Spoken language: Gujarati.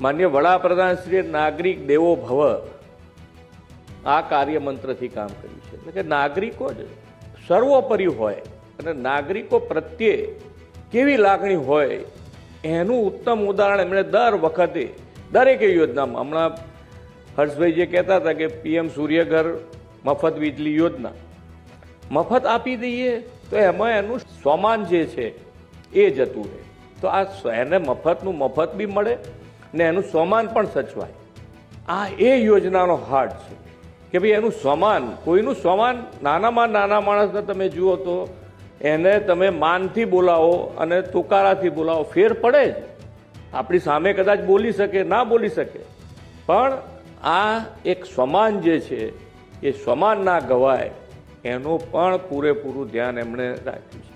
માન્ય વડાપ્રધાન શ્રી નાગરિક દેવો ભવ આ કાર્યમંત્રથી કામ કર્યું છે. એટલે કે નાગરિકો જ સર્વોપરી હોય અને નાગરિકો પ્રત્યે કેવી લાગણી હોય એનું ઉત્તમ ઉદાહરણ એમણે દર વખતે દરેક યોજનામાં. હમણાં હર્ષભાઈ જે કહેતા હતા કે પીએમ સૂર્યઘર મફત વીજળી યોજના. મફત આપી દઈએ તો એમાં એનું સ્વમાન જે છે એ જતું રહે. તો આ એને મફતનું મફત બી મળે ને એનું સ્વમાન પણ સચવાય. આ એ યોજનાનો હાર્ટ છે કે ભાઈ એનું સ્વમાન કોઈનું સ્વમાન નાનામાં નાના માણસને તમે જુઓ તો એને તમે માનથી બોલાવો અને તુકારાથી બોલાવો, ફેર પડે જ. આપણી સામે કદાચ બોલી શકે, ના બોલી શકે. પણ આ એક સમાન જે છે, એ સમાન ના ગવાય, એનું પણ પૂરેપૂરું ધ્યાન એમણે રાખ્યું છે.